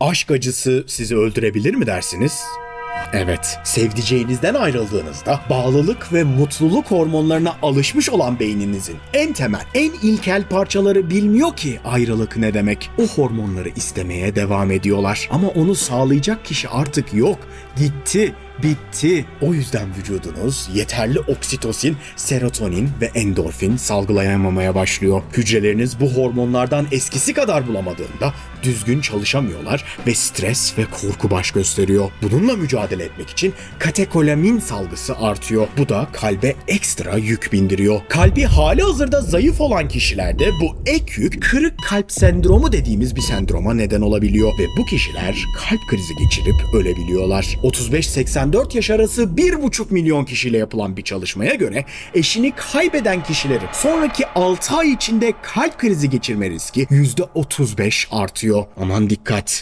Aşk acısı sizi öldürebilir mi dersiniz? Evet, sevdiceğinizden ayrıldığınızda bağlılık ve mutluluk hormonlarına alışmış olan beyninizin en temel, en ilkel parçaları bilmiyor ki ayrılık ne demek. O hormonları istemeye devam ediyorlar. Ama onu sağlayacak kişi artık yok. Gitti, bitti. O yüzden vücudunuz yeterli oksitosin, serotonin ve endorfin salgılayamamaya başlıyor. Hücreleriniz bu hormonlardan eskisi kadar bulamadığında düzgün çalışamıyorlar ve stres ve korku baş gösteriyor. Bununla mücadele etmek için katekolamin salgısı artıyor. Bu da kalbe ekstra yük bindiriyor. Kalbi hali hazırda zayıf olan kişilerde bu ek yük kırık kalp sendromu dediğimiz bir sendroma neden olabiliyor ve bu kişiler kalp krizi geçirip ölebiliyorlar. 35-84 yaş arası 1,5 milyon kişiyle yapılan bir çalışmaya göre eşini kaybeden kişilerin sonraki 6 ay içinde kalp krizi geçirme riski %35 artıyor. Aman dikkat.